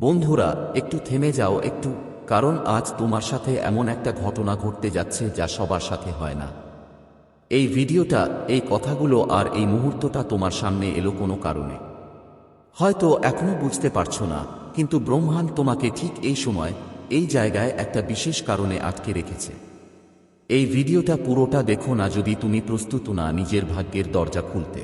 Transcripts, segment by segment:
বন্ধুরা, একটু থেমে যাও, একটু, কারণ আজ তোমার সাথে এমন একটা ঘটনা ঘটতে যাচ্ছে যা সবার সাথে হয় না। এই ভিডিওটা, এই কথাগুলো আর এই মুহূর্তটা তোমার সামনে এলো কোনো কারণে। হয়তো এখনও বুঝতে পারছ না, কিন্তু ব্রহ্মাণ্ড তোমাকে ঠিক এই সময়, এই জায়গায় একটা বিশেষ কারণে আটকে রেখেছে। এই ভিডিওটা পুরোটা দেখো না যদি তুমি প্রস্তুত না নিজের ভাগ্যের দরজা খুলতে।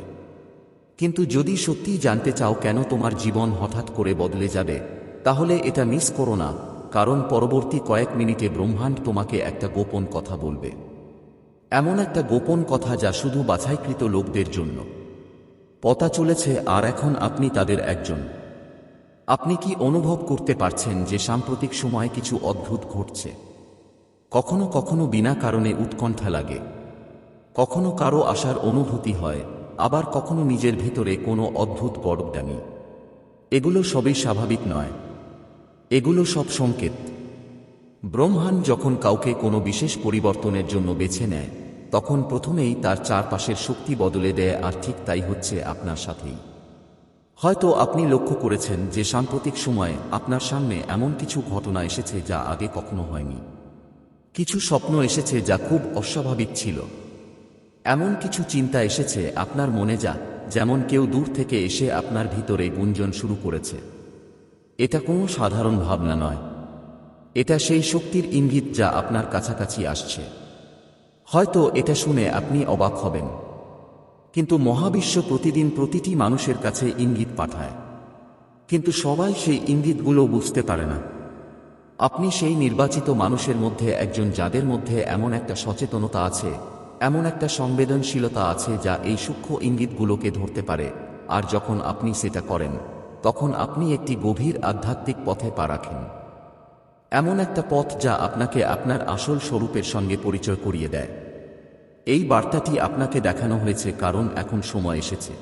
কিন্তু যদি সত্যিই জানতে চাও কেন তোমার জীবন হঠাৎ করে বদলে যাবে তাহলে এটা মিস করো না, কারণ পরবর্তী কয়েক মিনিটে ব্রহ্মাণ্ড তোমাকে একটা গোপন কথা বলবে। এমন একটা গোপন কথা যা শুধু বাছাইকৃত লোকদের জন্য। পতা চলেছে আর এখন আপনি তাদের একজন। আপনি কি অনুভব করতে পারছেন যে সাম্প্রতিক সময়ে কিছু অদ্ভুত ঘটছে? কখনো কখনো বিনা কারণে উৎকণ্ঠা লাগে। কখনো কারও আসার অনুভূতি হয়, আবার কখনো নিজের ভিতরে কোনো অদ্ভুত বরফদানি এগুলো সবই স্বাভাবিক নয়। এগুলো সব সংকেত। ব্রহ্মাণ্ড যখন কাউকে কোনো বিশেষ পরিবর্তনের জন্য বেছে নেয়, তখন প্রথমেই তার চারপাশের শক্তি বদলে দেয় আর ঠিক তাই হচ্ছে আপনার সাথেই। হয়তো আপনি লক্ষ্য করেছেন যে সাম্প্রতিক সময়ে আপনার সামনে এমন কিছু ঘটনা এসেছে যা আগে কখনো হয়নি। কিছু স্বপ্ন এসেছে যা খুব অস্বাভাবিক ছিল। এমন কিছু চিন্তা এসেছে আপনার মনে যা, যেমন কেউ দূর থেকে এসে আপনার ভিতরে গুঞ্জন শুরু করেছে। এটা কোনো সাধারণ ভাবনা নয়। এটা সেই শক্তির ইঙ্গিত যা আপনার কাছাকাছি আসছে। হয়তো এটা শুনে আপনি অবাক হবেন। কিন্তু মহাবিশ্ব প্রতিদিন প্রতিটি মানুষের কাছে ইঙ্গিত পাঠায়। কিন্তু সবাই সেই ইঙ্গিতগুলো বুঝতে পারে না। আপনি সেই নির্বাচিত মানুষের মধ্যে একজন যাদের মধ্যে এমন একটা সচেতনতা আছে, এমন একটা সংবেদনশীলতা আছে যা এই সূক্ষ্ম ইঙ্গিতগুলোকে ধরতে পারে, আর যখন আপনি সেটা করেন তখন আপনি একটি গভীর আধ্যাত্মিক পথে পা রাখেন। এমন একটা পথ যা আপনাকে আপনার আসল স্বরূপের সঙ্গে পরিচয় করিয়ে দেয়। এই বার্তাটি আপনাকে দেখানো হয়েছে কারণ এখন সময় এসেছে।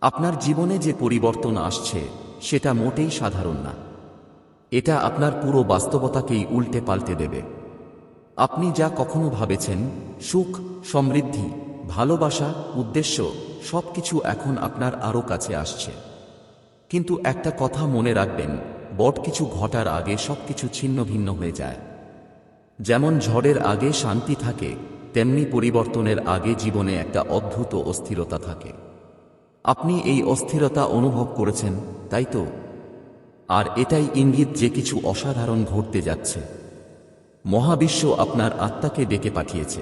আপনার জীবনে যে পরিবর্তন আসছে, সেটা মোটেই সাধারণ না। এটা আপনার পুরো বাস্তবতাকেই উল্টে পাল্টে দেবে। আপনি যা কখনো ভাবেছেন, সুখ, সমৃদ্ধি, ভালোবাসা, উদ্দেশ্য, সবকিছু এখন আপনার আরও কাছে আসছে। কিন্তু একটা কথা মনে রাখবেন, বট কিছু ঘটার আগে সবকিছু ছিন্ন ভিন্ন হয়ে যায়। যেমন ঝড়ের আগে শান্তি থাকে, তেমনি পরিবর্তনের আগে জীবনে একটা অদ্ভুত অস্থিরতা থাকে। আপনি এই অস্থিরতা অনুভব করেছেন, তাই তো? আর এটাই ইঙ্গিত যে কিছু অসাধারণ ঘটতে যাচ্ছে। মহাবিশ্ব আপনার আত্মাকে ডেকে পাঠিয়েছে।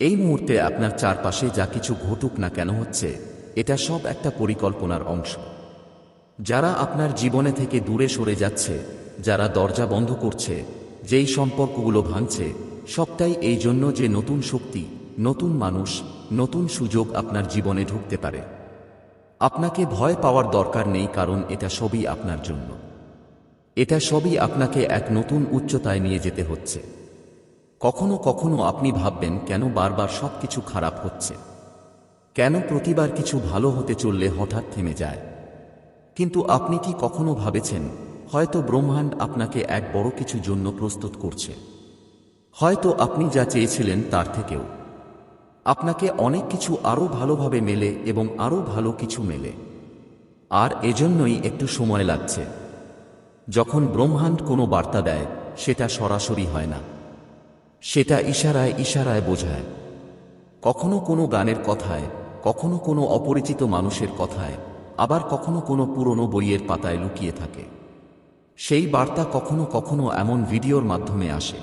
এই মুহূর্তে আপনার চারপাশে যা কিছু ঘটুক না কেন হচ্ছে, এটা সব একটা পরিকল্পনার অংশ। যারা আপনার জীবনে থেকে দূরে সরে যাচ্ছে, যারা দরজা বন্ধ করছে, যেই সম্পর্কগুলো ভাঙছে, সবটাই এই জন্য যে নতুন শক্তি, নতুন মানুষ, নতুন সুযোগ আপনার জীবনে ঢুকতে পারে। আপনাকে ভয় পাওয়ার দরকার নেই কারণ এটা সবই আপনার জন্য। এটা সবই আপনাকে এক নতুন উচ্চতায় নিয়ে যেতে হচ্ছে। কখনো কখনো আপনি ভাববেন, কেন বারবার সব কিছু খারাপ হচ্ছে? কেন প্রতিবার কিছু ভালো হতে চললে হঠাৎ থেমে যায়? কিন্তু আপনি কি কখনো ভাবেছেন, হয়তো ব্রহ্মাণ্ড আপনাকে এক বড় কিছু জন্য প্রস্তুত করছে। হয়তো আপনি যা চেয়েছিলেন তার থেকেও। আপনাকে অনেক কিছু আরও ভালোভাবে মেলে এবং আরও ভালো কিছু মেলে। আর এজন্যই একটু সময় লাগছে। যখন ব্রহ্মাণ্ড কোনো বার্তা দেয়, সেটা সরাসরি হয় না। সেটা ইশারায় ইশারায় বোঝায়। কখনো কোনো গানের কথায়, কখনো কোনো অপরিচিত মানুষের কথায় আবার কখনো কোনো পুরনো বইয়ের পাতায় লুকিয়ে থাকে। সেই বার্তা কখনো কখনো এমন ভিডিওর মাধ্যমে আসে।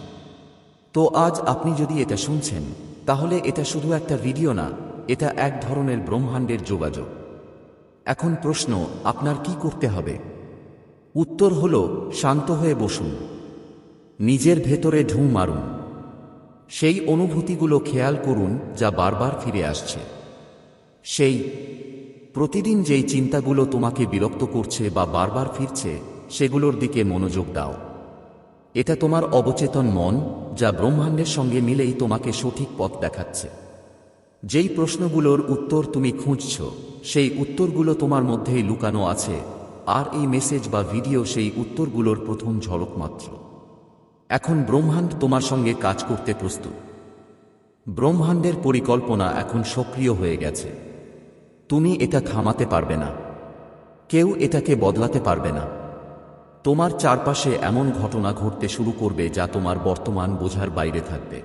তো আজ আপনি যদি এটা শুনছেন, তাহলে এটা শুধু একটা ভিডিও না, এটা এক ধরনের ব্রহ্মাণ্ডের যোগাযোগ। এখন প্রশ্ন, আপনার কি করতে হবে? উত্তর হল, শান্ত হয়ে বসুন। নিজের ভেতরে ঢু মারুন। সেই অনুভূতিগুলো খেয়াল করুন, যা বারবার ফিরে আসছে। সেই প্রতিদিন যেই চিন্তাগুলো তোমাকে বিরক্ত করছে বা বারবার ফিরছে, সেগুলোর দিকে মনোযোগ দাও। এটা তোমার অবচেতন মন, যা ব্রহ্মাণ্ডের সঙ্গে মিলেই তোমাকে সঠিক পথ দেখাচ্ছে। যেই প্রশ্নগুলোর উত্তর তুমি খুঁজছ, সেই উত্তরগুলো তোমার মধ্যেই লুকানো আছে, আর এই মেসেজ বা ভিডিও সেই উত্তরগুলোর প্রথম ঝলক মাত্র। এখন ব্রহ্মাণ্ড তোমার সঙ্গে কাজ করতে প্রস্তুত। ব্রহ্মাণ্ডের পরিকল্পনা এখন সক্রিয় হয়ে গেছে। তুমি এটা থামাতে পারবে না। কেউ এটাকে বদলাতে পারবে না। তোমার চারপাশে এমন ঘটনা ঘটতে শুরু করবে যা তোমার বর্তমান বোঝার বাইরে থাকবে।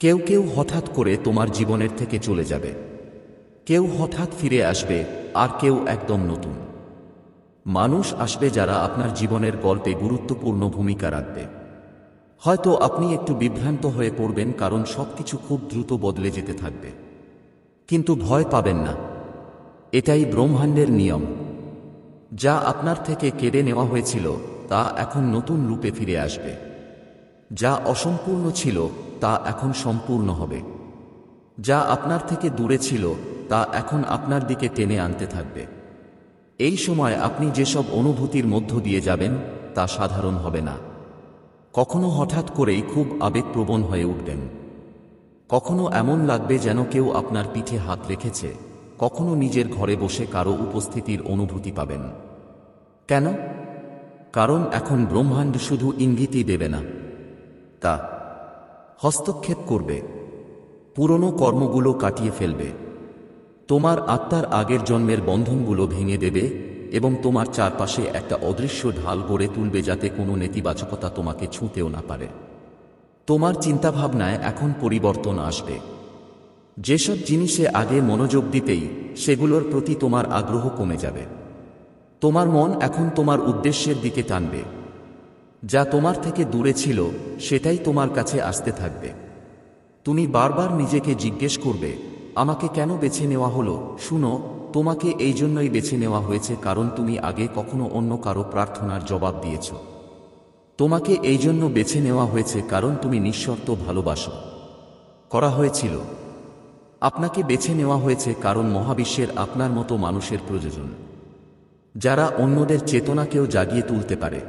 কেউ কেউ হঠাৎ করে তোমার জীবনের থেকে চলে যাবে। কেউ হঠাৎ ফিরে আসবে, আর কেউ একদম নতুন। মানুষ আসবে যারা আপনার জীবনের গল্পে গুরুত্বপূর্ণ ভূমিকা রাখবে। হয়তো আপনি একটু বিভ্রান্ত হয়ে পড়বেন কারণ সবকিছু খুব দ্রুত বদলে যেতে থাকবে। কিন্তু ভয় পাবেন না। এটাই ব্রহ্মাণ্ডের নিয়ম। যা আপনার থেকে কেড়ে নেওয়া হয়েছিল, তা এখন নতুন রূপে ফিরে আসবে। যা অসম্পূর্ণ ছিল, তা এখন সম্পূর্ণ হবে। যা আপনার থেকে দূরে ছিল, তা এখন আপনার দিকে টেনে আনতে থাকবে। এই সময় আপনি যেসব অনুভূতির মধ্য দিয়ে যাবেন, তা সাধারণ হবে না। কখনো হঠাৎ করেই খুব আবেগপ্রবণ হয়ে উঠবেন। কখনো এমন লাগবে যেন কেউ আপনার পিঠে হাত রেখেছে। কখনো নিজের ঘরে বসে কারও উপস্থিতির অনুভূতি পাবেন। কেন? কারণ এখন ব্রহ্মাণ্ড শুধু ইঙ্গিতই দেবে না। তা হস্তক্ষেপ করবে। পুরনো কর্মগুলো কাটিয়ে ফেলবে। তোমার আত্মার আগের জন্মের বন্ধনগুলো ভেঙে দেবে এবং তোমার চারপাশে একটা অদৃশ্য ঢাল গড়ে তুলবে যাতে কোনো নেতিবাচকতা তোমাকে ছুঁতেও না পারে। তোমার চিন্তাভাবনায় এখন পরিবর্তন আসবে। যেসব জিনিসে আগে মনোযোগ দিতেই সেগুলোর প্রতি তোমার আগ্রহ কমে যাবে। তোমার মন এখন তোমার উদ্দেশ্যের দিকে টানবে। যা তোমার থেকে দূরে ছিল, সেটাই তোমার কাছে আসতে থাকবে। তুমি বারবার নিজেকে জিজ্ঞেস করবে, আমাকে কেন বেছে নেওয়া হলো? শুনো, তোমাকে এই জন্যই বেছে নেওয়া হয়েছে কারণ তুমি আগে কখনো অন্য কারও প্রার্থনার জবাব দিয়েছ। তোমাকে এই জন্য বেছে নেওয়া হয়েছে কারণ তুমি নিঃশর্ত ভালোবাসো। করা হয়েছিল। আপনাকে বেছে নেওয়া হয়েছে কারণ মহাবিশ্বের আপনার মতো মানুষের প্রয়োজন। যারা অন্যদের চেতনাকেও জাগিয়ে তুলতে পারে।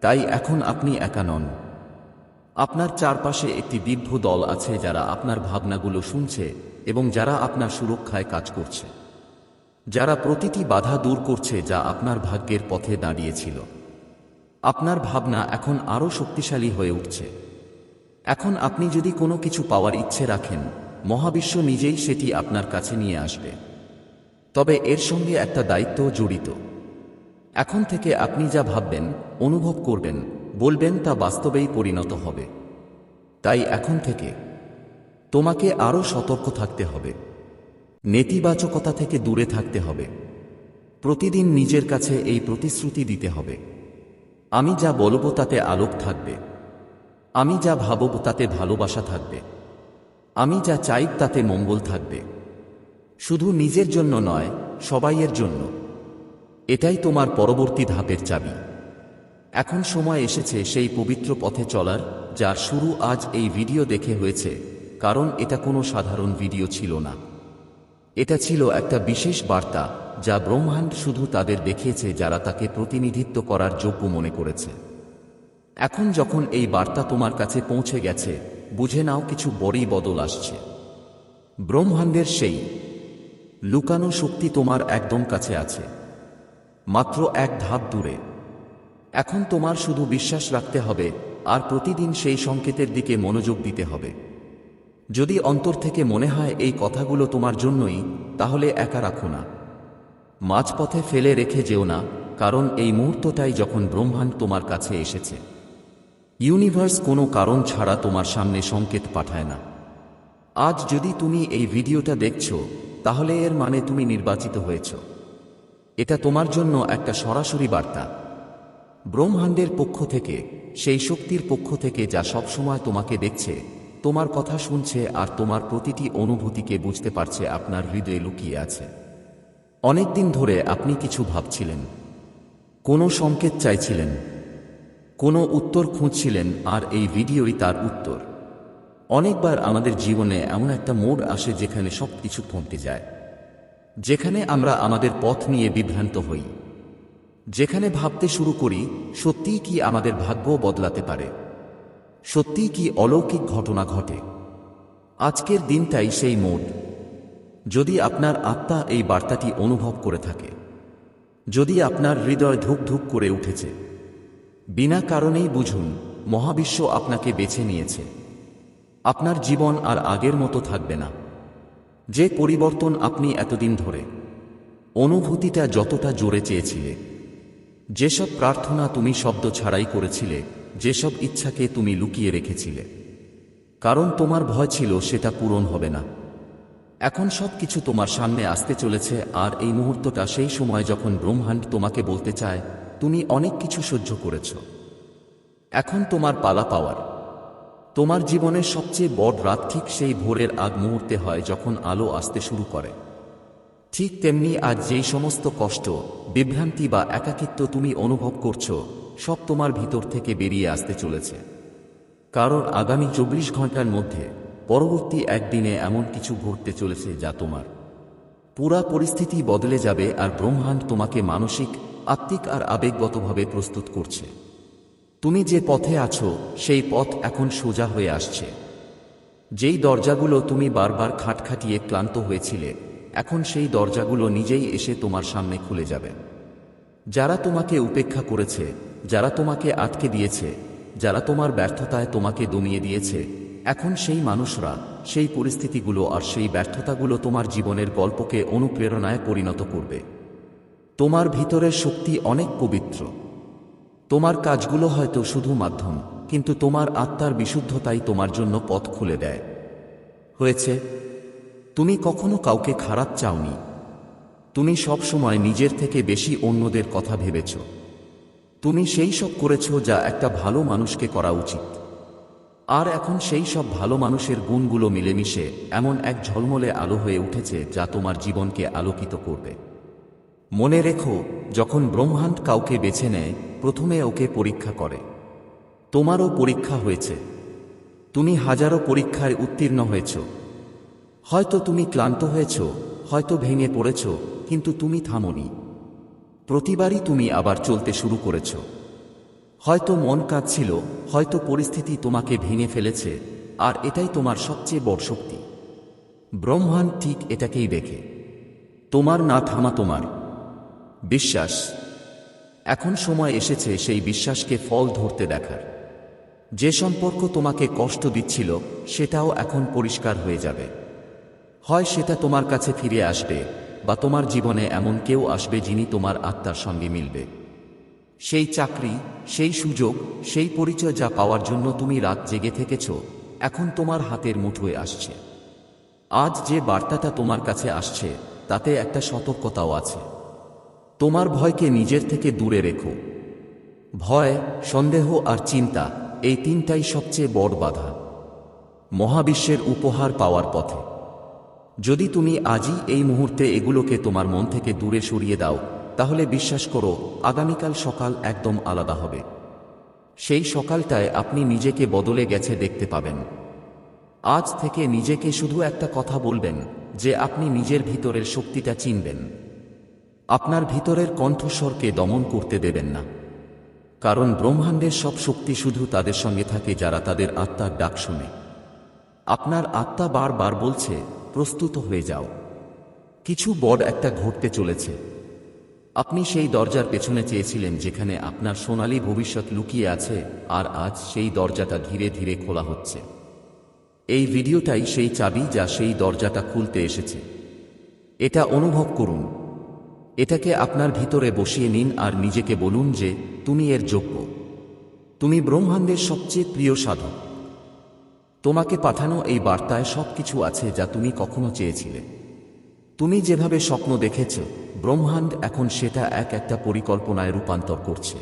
তাই এখন আপনি একা নন। আপনার চারপাশে একটি দীর্ঘ দল আছে যারা আপনার ভাবনাগুলো শুনছে এবং যারা আপনার সুরক্ষায় কাজ করছে। যারা প্রতিটি বাধা দূর করছে যা আপনার ভাগ্যের পথে দাঁড়িয়েছিল। আপনার ভাবনা এখন আরও শক্তিশালী হয়ে উঠছে। এখন আপনি যদি কোনো কিছু পাওয়ার ইচ্ছে রাখেন মহাবিশ্ব নিজেই সেটি আপনার কাছে নিয়ে আসবে। তবে এর সঙ্গে একটা দায়িত্ব জড়িত। এখন থেকে আপনি যা ভাববেন, অনুভব করবেন, বলবেন তা বাস্তবেই পরিণত হবে। তাই এখন থেকে তোমাকে আরও সতর্ক থাকতে হবে। নেতিবাচকতা থেকে দূরে থাকতে হবে। প্রতিদিন নিজের কাছে এই প্রতিশ্রুতি দিতে হবে। আমি যা বলব তাতে আলোক থাকবে। আমি যা ভাবব তাতে ভালোবাসা থাকবে। আমি যা চাই তাতে মঙ্গল থাকবে। শুধু নিজের জন্য নয়, সবাইয়ের জন্য। এটাই তোমার পরবর্তী ধাপের চাবি। এখন সময় এসেছে সেই পবিত্র পথে চলার, যার শুরু আজ এই ভিডিও দেখে হয়েছে, কারণ এটা কোনো সাধারণ ভিডিও ছিল না। এটা ছিল একটা বিশেষ বার্তা, যা ব্রহ্মাণ্ড শুধু তাদের দেখিয়েছে যারা তাকে প্রতিনিধিত্ব করার যোগ্য মনে করেছে। এখন যখন এই বার্তা তোমার কাছে পৌঁছে গেছে বুঝে নাও কিছু বড়ই বদল আসছে। ব্রহ্মাণ্ডের সেই, লুকানো শক্তি তোমার একদম কাছে আছে। মাত্র এক ধাপ দূরে। এখন তোমার শুধু বিশ্বাস রাখতে হবে, আর প্রতিদিন সেই সংকেতের দিকে মনোযোগ দিতে হবে। যদি অন্তর থেকে মনে হয় এই কথাগুলো তোমার জন্যই, তাহলে একা রাখো না। মাঝপথে ফেলে রেখে যেও না, কারণ এই মুহূর্তটাই যখন ব্রহ্মাণ্ড তোমার কাছে এসেছে। ইউনিভার্স কোনো কারণ ছাড়া তোমার সামনে সংকেত পাঠায় না। আজ যদি তুমি এই ভিডিওটা দেখছ, তাহলে এর মানে তুমি নির্বাচিত হয়েছ। এটা তোমার জন্য একটা সরাসরি বার্তা। ব্রহ্মাণ্ডের পক্ষ থেকে, সেই শক্তির পক্ষ থেকে যা সবসময় তোমাকে দেখছে, তোমার কথা শুনছে আর তোমার প্রতিটি অনুভূতিকে বুঝতে পারছে আপনার হৃদয়ে লুকিয়ে আছে। অনেকদিন ধরে আপনি কিছু ভাবছিলেন। কোনো সংকেত চাইছিলেন। কোনো উত্তর খুঁজছিলেন আর এই ভিডিওই তার উত্তর। অনেকবার আমাদের জীবনে এমন একটা মোড় আসে যেখানে সব কিছু থমকে যায়। যেখানে আমরা আমাদের পথ নিয়ে বিভ্রান্ত হই। যেখানে ভাবতে শুরু করি, সত্যিই কি আমাদের ভাগ্য বদলাতে পারে? সত্যিই কি অলৌকিক ঘটনা ঘটে? আজকের দিনটাই সেই মোড়। যদি আপনার আত্মা এই বার্তাটি অনুভব করে থাকে, যদি আপনার হৃদয় ধুক ধুক করে উঠেছে বিনা কারণেই বুঝুন, মহাবিশ্ব আপনাকে বেছে নিয়েছে। আপনার জীবন আর আগের মতো থাকবে না। যে পরিবর্তন আপনি এতদিন ধরে, অনুভূতিটা যতটা জোরে চেয়েছিলে, যেসব প্রার্থনা তুমি শব্দ ছাড়াই করেছিলে, যেসব ইচ্ছাকে তুমি লুকিয়ে রেখেছিলে, কারণ তোমার ভয় ছিল সেটা পূরণ হবে না। এখন সব কিছু তোমার সামনে আসতে চলেছে, আর এই মুহূর্তটা সেই সময় যখন ব্রহ্মাণ্ড তোমাকে বলতে চায় তুমি অনেক কিছু সহ্য করেছ। এখন তোমার পালা পাওয়ার। তোমার জীবনের সবচেয়ে বড় রাত ঠিক সেই ভোরের আগ মুহূর্তে হয় যখন আলো আসতে শুরু করে। ঠিক তেমনি আজ যেই সমস্ত কষ্ট, বিভ্রান্তি বা একাকিত্ব তুমি অনুভব করছ, সব তোমার ভিতর থেকে বেরিয়ে আসতে চলেছে। কারণ আগামী চব্বিশ ঘণ্টার মধ্যে পরবর্তী একদিনে এমন কিছু ঘটতে চলেছে যা তোমার। পুরা পরিস্থিতি বদলে যাবে আর ব্রহ্মাণ্ড তোমাকে মানসিক আত্মিক আর আবেগগতভাবে প্রস্তুত করছে। তুমি যে পথে আছো, সেই পথ এখন সোজা হয়ে আসছে। যেই দরজাগুলো তুমি বারবার খাটখাটিয়ে ক্লান্ত হয়েছিলে, এখন সেই দরজাগুলো নিজেই এসে তোমার সামনে খুলে যাবে। যারা তোমাকে উপেক্ষা করেছে, যারা তোমাকে আটকে দিয়েছে, যারা তোমার ব্যর্থতায় তোমাকে দমিয়ে দিয়েছে, এখন সেই মানুষরা, সেই পরিস্থিতিগুলো আর সেই ব্যর্থতাগুলো তোমার জীবনের গল্পকে অনুপ্রেরণায় পরিণত করবে। তোমার ভিতরের শক্তি অনেক পবিত্র। তোমার কাজগুলো হয়তো শুধু মাধ্যম, কিন্তু তোমার আত্মার বিশুদ্ধতাই তোমার জন্য পথ খুলে দেয়। হয়েছে, তুমি কখনো কাউকে খারাপ চাওনি। তুমি সব সময় নিজের থেকে বেশি অন্যদের কথা ভেবেছ। তুমি সেই সব করেছ যা একটা ভালো মানুষকে করা উচিত। আর এখন সেই সব ভালো মানুষের গুণগুলো মিলেমিশে এমন এক ঝলমলে আলো হয়ে উঠেছে যা তোমার জীবনকে আলোকিত করবে। মনে রেখো, যখন ব্রহ্মাণ্ড কাউকে বেছে নেয়, প্রথমে ওকে পরীক্ষা করে। তোমারও পরীক্ষা হয়েছে। তুমি হাজারো পরীক্ষায় উত্তীর্ণ হয়েছ। হয়তো তুমি ক্লান্ত হয়েছ, হয়তো ভেঙে পড়েছ, কিন্তু তুমি থামনি। প্রতিবারই তুমি আবার চলতে শুরু করেছ। হয়তো মন কাঁদছিল, হয়তো পরিস্থিতি তোমাকে ভেঙে ফেলেছে, আর এটাই তোমার সবচেয়ে বড় শক্তি। ব্রহ্মাণ্ড ঠিক এটাকেই দেখে। তোমার না থামা তোমার। বিশ্বাস। এখন সময় এসেছে সেই বিশ্বাসকে ফল ধরতে দেখার। যে সম্পর্ক তোমাকে কষ্ট দিচ্ছিল, সেটাও এখন পরিষ্কার হয়ে যাবে। হয় সেটা তোমার কাছে ফিরে আসবে, বা তোমার জীবনে এমন কেউ আসবে যিনি তোমার আত্মার সঙ্গে মিলবে। সেই চাকরি, সেই সুযোগ, সেই পরিচয় যা পাওয়ার জন্য তুমি রাত জেগে থেকেছ, এখন তোমার হাতের মুঠোয় আসছে। আজ যে বার্তাটা তোমার কাছে আসছে, তাতে একটা সতর্কতাও আছে। তোমার ভয়কে নিজের থেকে দূরে রেখো। ভয়, সন্দেহ আর চিন্তা এই তিনটাই সবচেয়ে বড় বাধা। মহাবিশ্বের উপহার পাওয়ার পথে। যদি তুমি আজই এই মুহূর্তে এগুলোকে তোমার মন থেকে দূরে সরিয়ে দাও, তাহলে বিশ্বাস করো, আগামীকাল সকাল একদম আলাদা হবে। সেই সকালটায় আপনি নিজেকে বদলে গেছে দেখতে পাবেন। আজ থেকে নিজেকে শুধু একটা কথা বলবেন, যে আপনি নিজের ভিতরের শক্তিটা চিনবেন। আপনার ভিতরের কণ্ঠস্বরকে দমন করতে দেবেন না। কারণ ব্রহ্মাণ্ডের সব শক্তি শুধু তাদের সঙ্গে থাকে যারা তাদের আত্মার ডাক শুনে। আপনার আত্মা বারবার বলছে, প্রস্তুত হয়ে যাও। কিছু বড় একটা ঘটতে চলেছে। আপনি সেই দরজার পেছনে চেয়েছিলেন যেখানে আপনার সোনালী ভবিষ্যৎ লুকিয়ে আছে, আর আজ সেই দরজাটা ধীরে ধীরে খোলা হচ্ছে। এই ভিডিওটাই সেই চাবি যা সেই দরজাটা খুলতে এসেছে। এটা অনুভব করুন। এটাকে আপনার ভিতরে বসিয়ে নিন আর নিজেকে বলুন যে, তুমি এর যোগ্য। তুমি ব্রহ্মাণ্ডের সবচেয়ে প্রিয় সাধক। তোমাকে পাঠানো এই বার্তায় সব কিছু আছে যা তুমি কখনো চেয়েছিলে। তুমি যেভাবে স্বপ্ন দেখেছ, ব্রহ্মাণ্ড এখন সেটা এক একটা পরিকল্পনায় রূপান্তর করছে।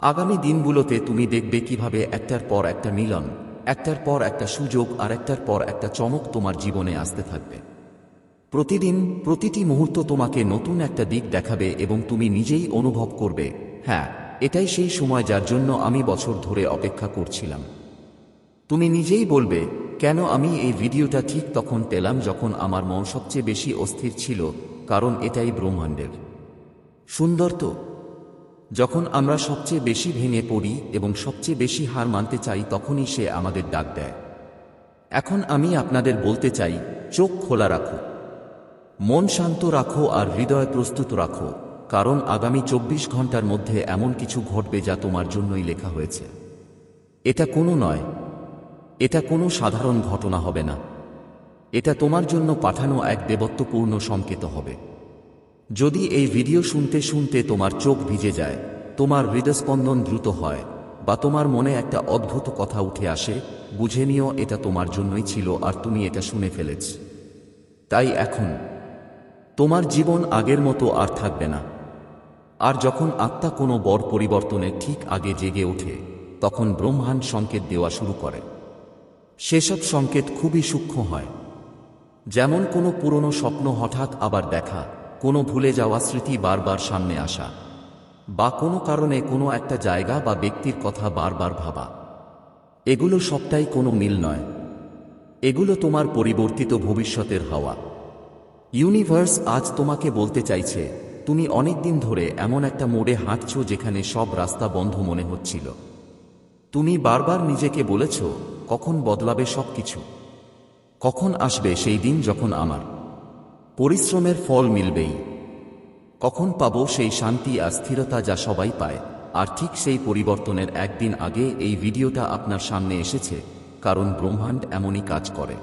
আগামী দিনগুলোতে তুমি দেখবে কীভাবে একটার পর একটা মিলন, একটার পর একটা সুযোগ আর একটার পর একটা চমক তোমার জীবনে আসতে থাকবে। প্রতিদিন প্রতিটি মুহূর্ত তোমাকে নতুন একটা দিক দেখাবে এবং তুমি নিজেই অনুভব করবে। হ্যাঁ এটাই সেই সময় যার জন্য আমি বছর ধরে অপেক্ষা করছিলাম। তুমি নিজেই বলবে, কেন আমি এই ভিডিওটা ঠিক তখন পেলাম যখন আমার মন সবচেয়ে বেশি অস্থির ছিল, কারণ এটাই ব্রহ্মাণ্ডের। সুন্দর তো। যখন আমরা সবচেয়ে বেশি ভেঙে পড়ি এবং সবচেয়ে বেশি হার মানতে চাই, তখনই সে আমাদের ডাক দেয়। এখন আমি আপনাদের বলতে চাই, চোখ খোলা রাখো। মন শান্ত রাখো আর হৃদয় প্রস্তুত রাখো, কারণ আগামী চব্বিশ ঘণ্টার মধ্যে এমন কিছু ঘটবে যা তোমার জন্যই লেখা হয়েছে। এটা কোনো নয়। এটা কোনো সাধারণ ঘটনা হবে না। এটা তোমার জন্য পাঠানো এক দেবত্বপূর্ণ সংকেত হবে। যদি এই ভিডিও শুনতে শুনতে তোমার চোখ ভিজে যায়, তোমার হৃদস্পন্দন দ্রুত হয়, বা তোমার মনে একটা অদ্ভুত কথা উঠে আসে, বুঝে নিও এটা তোমার জন্যই ছিল আর তুমি এটা শুনে ফেলেছ। তাই এখন তোমার জীবন আগের মতো আর থাকবে না। আর যখন আত্মা কোনো বড় পরিবর্তনের ঠিক আগে জেগে ওঠে, তখন ব্রহ্মাণ্ড সংকেত দেওয়া শুরু করে। সেসব সংকেত খুবই সূক্ষ্ম হয়। যেমন কোনো পুরনো স্বপ্ন হঠাৎ আবার দেখা, কোনো ভুলে যাওয়া স্মৃতি বারবার সামনে আসা, বা কোনো কারণে কোনো একটা জায়গা বা ব্যক্তির কথা বারবার ভাবা। এগুলো সবটাই কোনো মিল নয়। এগুলো তোমার পরিবর্তিত ভবিষ্যতের হাওয়া। ইউনিভার্স আজ তোমাকে বলতে চাইছে, তুমি অনেক দিন ধরে এমন একটা মোড়ে হাঁটছ যেখানে সব রাস্তা বন্ধ মনে হচ্ছিল। তুমি বারবার নিজেকে বলেছ, কখন বদলাবে সব কিছু কখন আসবে সেই দিন যখন আমার পরিশ্রমের ফল মিলবেই। কখন পাব সেই শান্তি আর স্থিরতা যা সবাই পায়, আর ঠিক সেই পরিবর্তনের একদিন আগে এই ভিডিওটা আপনার সামনে এসেছে, কারণ ব্রহ্মাণ্ড এমনই কাজ করে।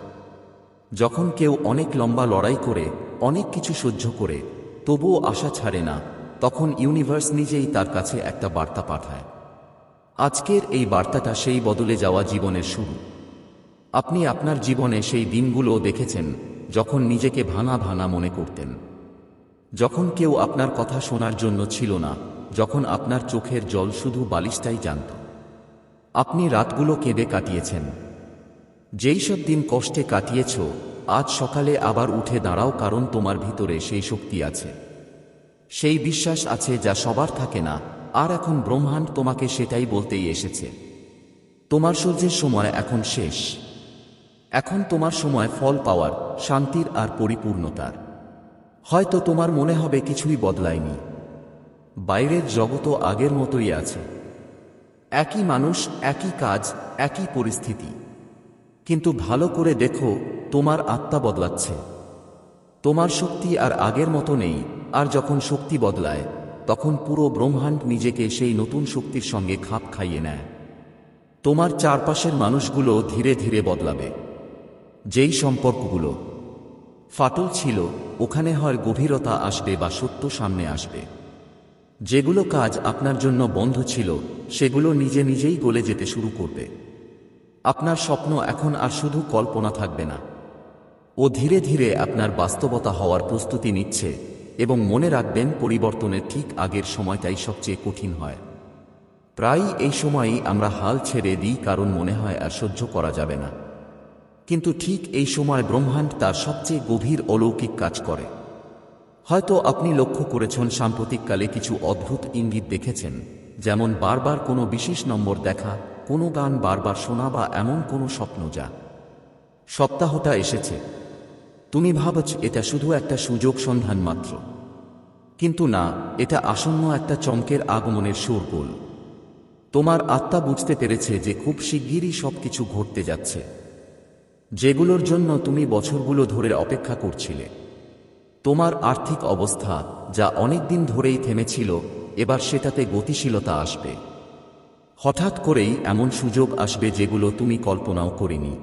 যখন কেউ অনেক লম্বা লড়াই করে, অনেক কিছু সহ্য করে, তবুও আশা ছাড়ে না, তখন ইউনিভার্স নিজেই তার কাছে একটা বার্তা পাঠায়। আজকের এই বার্তাটা সেই বদলে যাওয়া জীবনের শুরু। আপনি আপনার জীবনে সেই দিনগুলো দেখেছেন, যখন নিজেকে ভাঙা ভাঙা মনে করতেন। যখন কেউ আপনার কথা শোনার জন্য ছিল না, যখন আপনার চোখের জল শুধু বালিশটাই জানত। আপনি রাতগুলো কেঁদে কাটিয়েছেন যেই সব দিন কষ্টে কাটিয়েছ, আজ সকালে আবার উঠে দাঁড়াও কারণ তোমার ভিতরে সেই শক্তি আছে। সেই বিশ্বাস আছে যা সবার থাকে না, আর এখন ব্রহ্মাণ্ড তোমাকে সেটাই বলতেই এসেছে। তোমার সূর্যের সময় এখন শেষ। এখন তোমার সময় ফল পাওয়ার, শান্তির আর পরিপূর্ণতার। হয়তো তোমার মনে হবে কিছুই বদলায়নি। বাইরের জগৎও আগের মতোই আছে। একই মানুষ, একই কাজ, একই পরিস্থিতি। কিন্তু ভালো করে দেখো, তোমার আত্মা বদলাচ্ছে। তোমার শক্তি আর আগের মতো নেই, আর যখন শক্তি বদলায়, তখন পুরো ব্রহ্মাণ্ড নিজেকে সেই নতুন শক্তির সঙ্গে খাপ খাইয়ে নেয়। তোমার চারপাশের মানুষগুলো ধীরে ধীরে বদলাবে। যেই সম্পর্কগুলো ফাটল ছিল, ওখানে হয় গভীরতা আসবে বা সত্য সামনে আসবে। যেগুলো কাজ আপনার জন্য বন্ধ ছিল, সেগুলো নিজে নিজেই গলে যেতে শুরু করবে। আপনার স্বপ্ন এখন আর শুধু কল্পনা থাকবে না। ও ধীরে ধীরে আপনার বাস্তবতা হওয়ার প্রস্তুতি নিচ্ছে এবং মনে রাখবেন পরিবর্তনের ঠিক আগের সময়টাই সবচেয়ে কঠিন হয়। প্রায়ই এই সময়ই আমরা হাল ছেড়ে দিই কারণ মনে হয় আর সহ্য করা যাবে না। কিন্তু ঠিক এই সময় ব্রহ্মাণ্ড তার সবচেয়ে গভীর অলৌকিক কাজ করে। হয়তো আপনি লক্ষ্য করেছেন সাম্প্রতিককালে কিছু অদ্ভুত ইঙ্গিত দেখেছেন, যেমন বারবার কোনো বিশেষ নম্বর দেখা কোনো গান বারবার শোনা বা এমন কোনো স্বপ্ন যা। সপ্তাহটা এসেছে। তুমি ভাবছ, এটা শুধু একটা সুযোগ সন্ধান মাত্র। কিন্তু না, এটা আসন্ন একটা চমকের আগমনের শোরগোল তোমার আত্মা বুঝতে পেরেছে যে খুব শিগগিরই সবকিছু ঘটতে যাচ্ছে। যেগুলোর জন্য তুমি বছরগুলো ধরে অপেক্ষা করছিলে। তোমার আর্থিক অবস্থা, যা অনেক দিন ধরেই থেমেছিল, এবার সেটাতে গতিশীলতা আসবে। হঠাৎ করেই এমন সুযোগ আসবে যেগুলো তুমি কল্পনাও করিনি।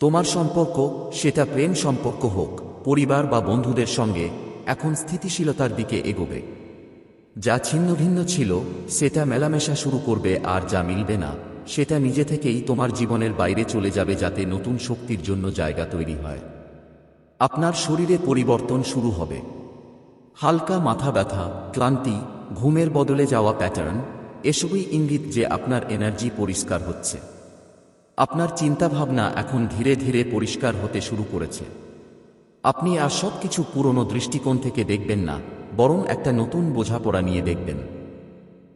তোমার সম্পর্ক, সেটা প্রেম সম্পর্ক হোক, পরিবার বা বন্ধুদের সঙ্গে এখন স্থিতিশীলতার দিকে এগোবে। যা ছিন্ন ভিন্ন ছিল, সেটা মেলামেশা শুরু করবে আর যা মিলবে না, সেটা নিজে থেকেই তোমার জীবনের বাইরে চলে যাবে যাতে নতুন শক্তির জন্য জায়গা তৈরি হয়। আপনার শরীরে পরিবর্তন শুরু হবে। হালকা মাথা ব্যথা, ক্লান্তি, ঘুমের বদলে যাওয়া প্যাটার্ন এসবই ইঙ্গিত যে আপনার এনার্জি পরিষ্কার হচ্ছে। আপনার চিন্তাভাবনা এখন ধীরে ধীরে পরিষ্কার হতে শুরু করেছে। আপনি আর সব কিছু পুরনো দৃষ্টিকোণ থেকে দেখবেন না, বরং একটা নতুন বোঝাপড়া নিয়ে দেখবেন।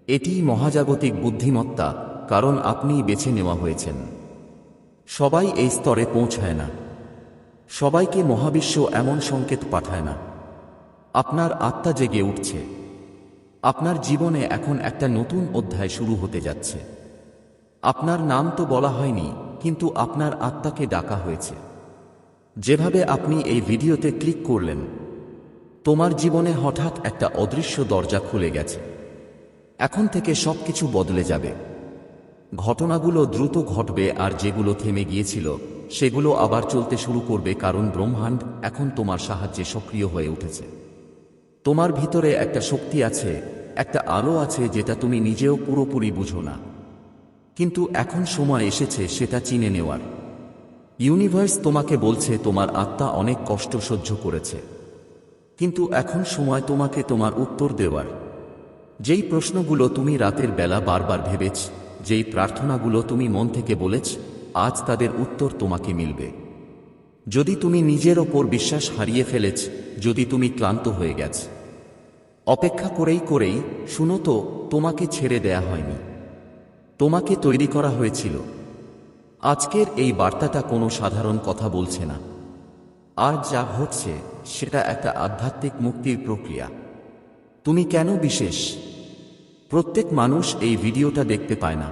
এটি মহাজাগতিক বুদ্ধিমত্তা, কারণ আপনিই বেছে নেওয়া হয়েছেন। সবাই এই স্তরে পৌঁছায় না। সবাইকে মহাবিশ্ব এমন সংকেত পাঠায় না। আপনার আত্মা জেগে উঠছে। আপনার জীবনে এখন একটা নতুন অধ্যায় শুরু হতে যাচ্ছে। আপনার নাম তো বলা হয়নি, কিন্তু আপনার আত্মাকে ডাকা হয়েছে। যেভাবে আপনি এই ভিডিওতে ক্লিক করলেন, তোমার জীবনে হঠাৎ একটা অদৃশ্য দরজা খুলে গেছে। এখন থেকে সবকিছু বদলে যাবে। ঘটনাগুলো দ্রুত ঘটবে আর যেগুলো থেমে গিয়েছিল, সেগুলো আবার চলতে শুরু করবে কারণ ব্রহ্মাণ্ড এখন তোমার সাহায্যে সক্রিয় হয়ে উঠেছে। তোমার ভিতরে একটা শক্তি আছে একটা আলো আছে যেটা তুমি নিজেও পুরোপুরি বুঝো না। কিন্তু এখন সময় এসেছে সেটা চিনে নেওয়ার। ইউনিভার্স তোমাকে বলছে তোমার আত্মা অনেক কষ্ট সহ্য করেছে। কিন্তু এখন সময় তোমাকে তোমার উত্তর দেওয়ার। যেই প্রশ্নগুলো তুমি রাতের বেলা বারবার ভেবেছ, যেই প্রার্থনাগুলো তুমি মন থেকে বলেছ, আজ তাদের উত্তর তোমাকে মিলবে। যদি তুমি নিজের ওপর বিশ্বাস হারিয়ে ফেলেছ, যদি তুমি ক্লান্ত হয়ে গেছ অপেক্ষা করেই করেই শুনো তো, তোমাকে ছেড়ে দেয়া হয়নি। তোমাকে তৈরি করা হয়েছিল। আজকের এই বার্তাটা কোনো সাধারণ কথা বলছে না। আর যা ঘটছে, সেটা একটা আধ্যাত্মিক মুক্তির প্রক্রিয়া। তুমি কেন বিশেষ? প্রত্যেক মানুষ এই ভিডিওটা দেখতে পায় না।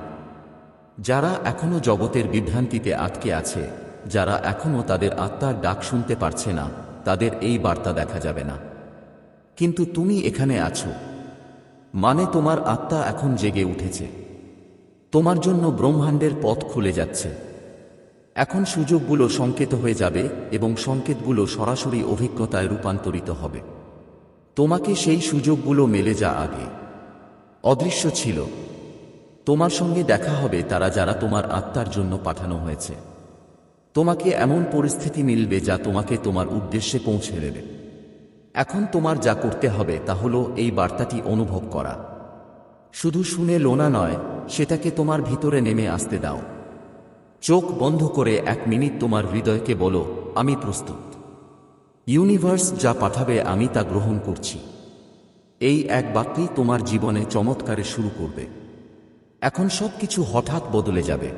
যারা এখনও জগতের বিভ্রান্তিতে আটকে আছে, যারা এখনও তাদের আত্মার ডাক শুনতে পারছে না, তাদের এই বার্তা দেখা যাবে না। কিন্তু তুমি এখানে আছো। মানে তোমার আত্মা এখন জেগে উঠেছে। তোমার জন্য ব্রহ্মাণ্ডের পথ খুলে যাচ্ছে। এখন সুযোগগুলো সংকেত হয়ে যাবে এবং সংকেতগুলো সরাসরি অভিজ্ঞতায় রূপান্তরিত হবে। তোমাকে সেই সুযোগগুলো মেলে যা আগে। অদৃশ্য ছিল। তোমার সঙ্গে দেখা হবে তারা যারা তোমার আত্মার জন্য পাঠানো হয়েছে। তোমাকে এমন পরিস্থিতি মিলবে যা তোমাকে তোমার উদ্দেশ্যে পৌঁছে দেবে। এখন তোমার যা করতে হবে তা হলো এই বার্তাটি অনুভব করা। শুধু শুনে লোনা নয়, সেটাকে তোমার ভিতরে নেমে আসতে দাও। চোখ বন্ধ করে এক মিনিট তোমার হৃদয়কে বলো, আমি প্রস্তুত। ইউনিভার্স যা পাঠাবে আমি তা গ্রহণ করছি। এই এক বাক্যই তোমার জীবনে চমৎকারে শুরু করবে। এখন সব কিছু হঠাৎ বদলে যাবে।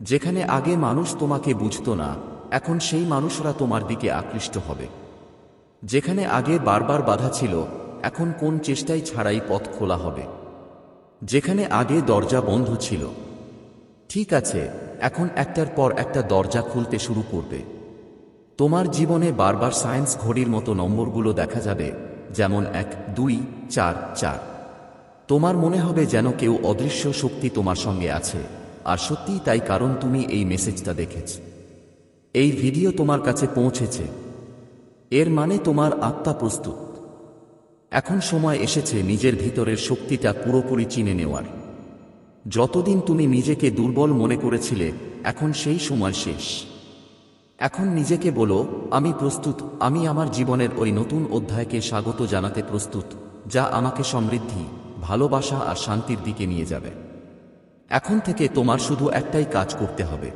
যেখানে আগে মানুষ তোমাকে বুঝতো না, এখন সেই মানুষরা তোমার দিকে আকৃষ্ট হবে। যেখানে আগে বারবার বাধা ছিল, এখন কোন চেষ্টাই ছাড়াই পথ খোলা হবে। যেখানে আগে দরজা বন্ধ ছিল। ঠিক আছে, এখন একটার পর একটা দরজা খুলতে শুরু করবে। তোমার জীবনে বারবার সায়েন্স ঘড়ির মতো নম্বরগুলো দেখা যাবে, যেমন এক, দুই, চার চার। তোমার মনে হবে যেন কেউ অদৃশ্য শক্তি তোমার সঙ্গে আছে, আর সত্যিই তাই কারণ তুমি এই মেসেজটা দেখেছ। এই ভিডিও তোমার কাছে পৌঁছেছে। এর মানে তোমার আত্মা প্রস্তুত। এখন সময় এসেছে নিজের ভিতরের শক্তিটা পুরোপুরি চিনে নেওয়ার। যতদিন তুমি নিজেকে দুর্বল মনে করেছিলে, এখন সেই সময় শেষ। এখন নিজেকে বলো, আমি প্রস্তুত, আমি আমার জীবনের ওই নতুন অধ্যায়কে স্বাগত জানাতে প্রস্তুত, যা আমাকে সমৃদ্ধি, ভালোবাসা আর শান্তির দিকে নিয়ে যাবে। এখন থেকে তোমার শুধু একটাই কাজ করতে হবে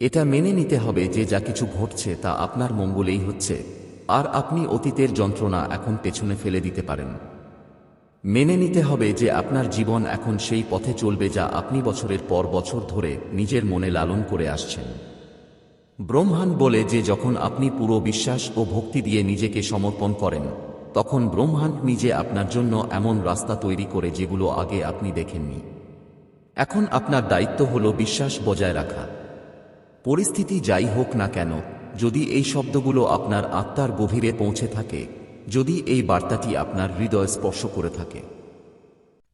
এটা মেনে নিতে হবে যে যা কিছু ঘটছে তা আপনার মঙ্গলেই হচ্ছে। আর আপনি অতীতের যন্ত্রণা এখন পেছনে ফেলে দিতে পারেন। মেনে নিতে হবে যে আপনার জীবন এখন সেই পথে চলবে যা আপনি বছরের পর বছর ধরে নিজের মনে লালন করে আসছেন। ব্রহ্মাণ্ড বলে যে যখন আপনি পুরো বিশ্বাস ও ভক্তি দিয়ে নিজেকে সমর্পণ করেন, তখন ব্রহ্মাণ্ড নিজে আপনার জন্য এমন রাস্তা তৈরি করে যেগুলো আগে আপনি দেখেননি। এখন আপনার দায়িত্ব হল বিশ্বাস বজায় রাখা। পরিস্থিতি যাই হোক না কেন, যদি এই শব্দগুলো আপনার আত্মার গভীরে পৌঁছে থাকে, যদি এই বার্তাটি আপনার হৃদয় স্পর্শ করে থাকে।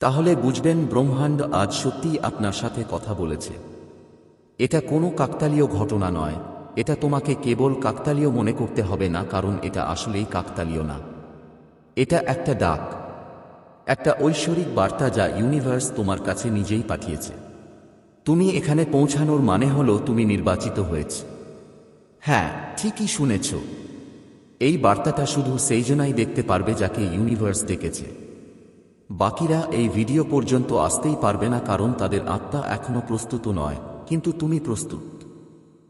তাহলে বুঝবেন ব্রহ্মাণ্ড আজ সত্যিই আপনার সাথে কথা বলেছে। এটা কোনো কাকতালীয় ঘটনা নয়, এটা তোমাকে কেবল কাকতালীয় মনে করতে হবে না, কারণ এটা আসলেই কাকতালীয় না। এটা একটা ডাক, একটা ঐশ্বরিক বার্তা যা ইউনিভার্স তোমার কাছে নিজেই পাঠিয়েছে। তুমি এখানে পৌঁছানোর মানে হলো তুমি নির্বাচিত হয়েছ। হ্যাঁ ঠিকই শুনেছ। এই বার্তাটা শুধু সেই জনাই দেখতে পারবে যাকে ইউনিভার্স দেখেছে বাকিরা এই ভিডিও পর্যন্ত আসতেই পারবে না কারণ তাদের আত্মা এখনও প্রস্তুত নয়, কিন্তু তুমি প্রস্তুত।